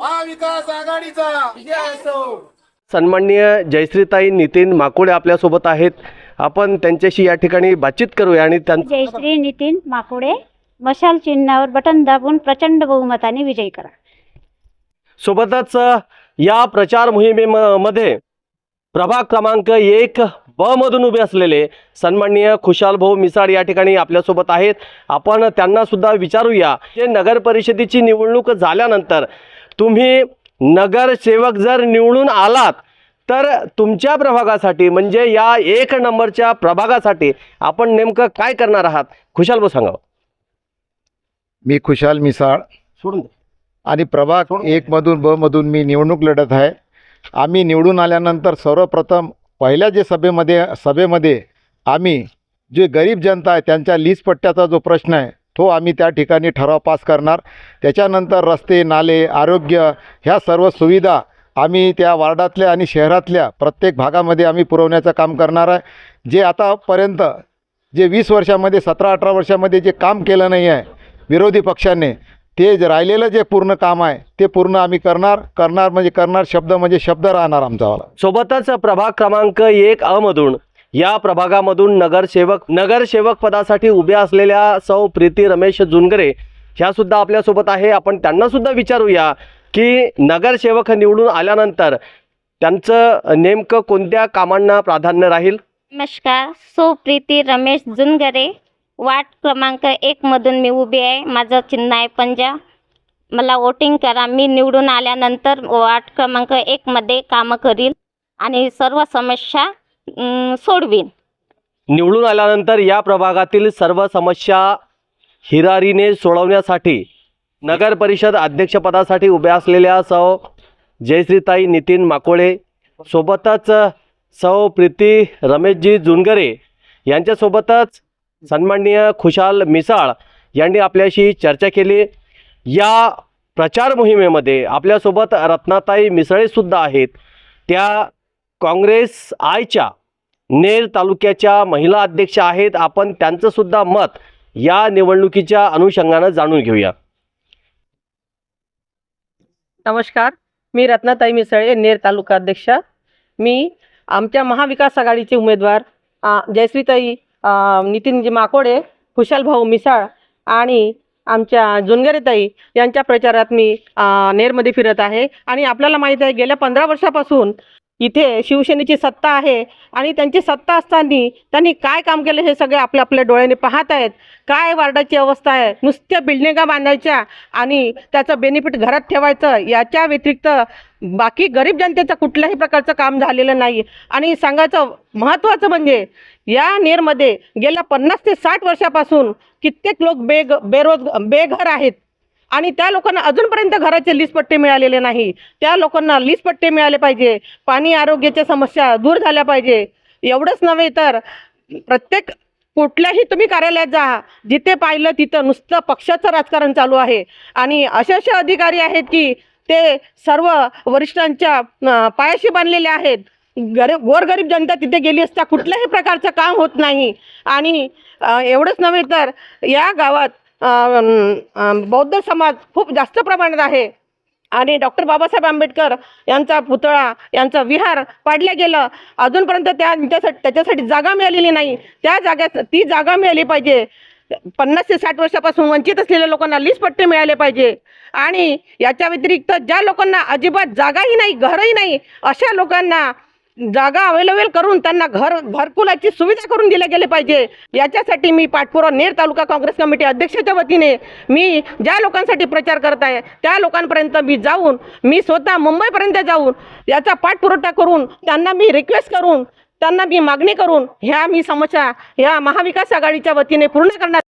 महाविकास आघाडीचा. सन्माननीय जयश्रीताई नितीन माकोडे आपल्यासोबत आहेत. आपण त्यांच्याशी या ठिकाणी बातचीत करूया आणि जयश्री नितीन माकुडे मशाल चिन्हावर बटन दाबून प्रचंड बहुमताने विजयी करा. सोबतच या प्रचार मोहिमेमध्ये प्रभाग क्रमांक एक ब मधून उभे असलेले सन्माननीय खुशाल भाऊ मिसाळ या ठिकाणी आपल्यासोबत आहेत. आपण त्यांना सुद्धा विचारूया. जे नगर परिषदेची निवडणूक झाल्यानंतर तुम्ही नगरसेवक जर निवडून आलात तर तुमच्या प्रभागासाठी म्हणजे या एक नंबरच्या प्रभागासाठी आपण नेमकं काय करणार आहात? खुशाल भाऊ सांगा. मी खुशाल मिसाळ. सोडून द्या. आणि प्रभाग एकमधून ब मधून मी निवडणूक लढत आहे. आम्ही निवडून आल्यानंतर सर्वप्रथम पहिल्या जे सभेमध्ये सभेमध्ये आम्ही जे गरीब जनता आहे त्यांच्या लीजपट्ट्याचा जो प्रश्न आहे तो आम्ही त्या ठिकाणी ठराव पास करणार. त्याच्यानंतर रस्ते नाले आरोग्य ह्या सर्व सुविधा आम्ही त्या वार्डातल्या आणि शहरातल्या प्रत्येक भागामध्ये आम्ही पुरवण्याचं काम करणार आहे. जे आतापर्यंत जे वीस वर्षामध्ये सतरा अठरा वर्षामध्ये जे काम केलं नाही आहे विरोधी पक्षाने ते जे राहिलेलं जे पूर्ण काम आहे ते पूर्ण आम्ही करणार. करणार म्हणजे करणार शब्द म्हणजे शब्द राहणार आमचावाला सोबतच प्रभाग क्रमांक एक अ मधून या प्रभागामधून नगरसेवक नगरसेवक पदासाठी उभ्या असलेल्या सौ प्रीती रमेश जुनगरे ह्या सुद्धा आपल्यासोबत आहे. आपण त्यांना सुद्धा विचारूया की नगरसेवक निवडून आल्यानंतर त्यांचं नेमकं कोणत्या कामांना प्राधान्य राहील? नमस्कार सो प्रीती रमेश जुनगरे वार्ड क्रमांक एकमधून मी उभी आहे. माझं चिन्ह आहे पंजा. मला वोटिंग करा. मी निवडून आल्यानंतर वार्ड क्रमांक एकमध्ये कामं करील आणि सर्व समस्या सोडवीन. निवडून आल्यानंतर या प्रभागातील सर्व समस्या हिरारीने सोडवण्यासाठी नगर परिषद अध्यक्षपदासाठी उभ्या असलेल्या सौ जयश्रीताई नितीन माकोळे सोबतच सौ प्रीती रमेशजी जुनगरे यांच्यासोबतच सन्माननीय खुशाल मिसाळ यांनी आपल्याशी चर्चा केली. या प्रचार मोहिमेमध्ये आपल्यासोबत रत्नाताई मिसळेसुद्धा आहेत. त्या काँग्रेस आयच्या नेर तालुक्याच्या महिला अध्यक्ष आहेत. आपण त्यांचंसुद्धा मत या निवडणुकीच्या अनुषंगानं जाणून घेऊया. नमस्कार. मी रत्नाताई मिसळे नेर तालुका अध्यक्षा. मी आमच्या महाविकास आघाडीचे उमेदवार जयश्रीताई नितीनजी माकोडे खुशालभाऊ मिसाळ आणि आमच्या जुनगरेताई यांच्या प्रचारात मी नेरमध्ये फिरत आहे. आणि आपल्याला माहीत आहे गेल्या पंधरा वर्षापासून इथे शिवसेनेची सत्ता आहे आणि त्यांची सत्ता असताना त्यांनी काय काम केलं हे सगळे आपल्या आपल्या डोळ्याने पाहत आहेत. काय वार्डाची अवस्था आहे? नुसत्या बिल्डिंगा बांधायच्या आणि त्याचं बेनिफिट घरात ठेवायचं याच्या व्यतिरिक्त बाकी गरीब जनतेचं कुठल्याही प्रकारचं काम झालेलं नाही. आणि सांगायचं महत्त्वाचं म्हणजे या नेरमध्ये गेल्या पन्नास ते साठ वर्षापासून कित्येक लोक बेग बेरोज बेघर आहेत. आणि त्या लोकांना अजूनपर्यंत घराचे लिसपट्टे मिळालेले नाही. त्या लोकांना लीज मिळाले पाहिजे. पाणी आरोग्याच्या समस्या दूर झाल्या पाहिजे. एवढंच नव्हे तर प्रत्येक कुठल्याही तुम्ही कार्यालयात जा. जिथे पाहिलं तिथं नुसतं पक्षाचं राजकारण चालू आहे. आणि असे असे अधिकारी आहेत की ते सर्व वरिष्ठांच्या पायाशी बांधलेले आहेत. गरीब गोरगरीब जनता तिथे गेली असता कुठल्याही प्रकारचं काम होत नाही. आणि एवढंच नव्हे तर या गावात बौद्ध समाज खूप जास्त प्रमाणात आहे. आणि डॉक्टर बाबासाहेब आंबेडकर यांचा पुतळा यांचा विहार पाडलं गेलं. अजूनपर्यंत त्यांच्यासाठी त्याच्यासाठी जागा मिळालेली नाही. त्या जाग्यात ती जागा मिळाली पाहिजे. पन्नास ते साठ वर्षापासून वंचित असलेल्या लोकांना लीज पट्टे मिळाले पाहिजे. आणि याच्या व्यतिरिक्त ज्या लोकांना अजिबात जागाही नाही घरही नाही अशा लोकांना जागा अवेलेबल करून त्यांना घर घरकुलाची सुविधा करून दिल्या गेले पाहिजे. याच्यासाठी मी पाठपुरा नेर तालुका काँग्रेस कमिटी अध्यक्षाच्या वतीने मी ज्या लोकांसाठी प्रचार करत आहे त्या लोकांपर्यंत मी जाऊन मी स्वतः मुंबईपर्यंत जाऊन याचा पाठपुरवठा करून त्यांना मी रिक्वेस्ट करून त्यांना मी मागणी करून ह्या मी समस्या ह्या महाविकास आघाडीच्या वतीने पूर्ण करणार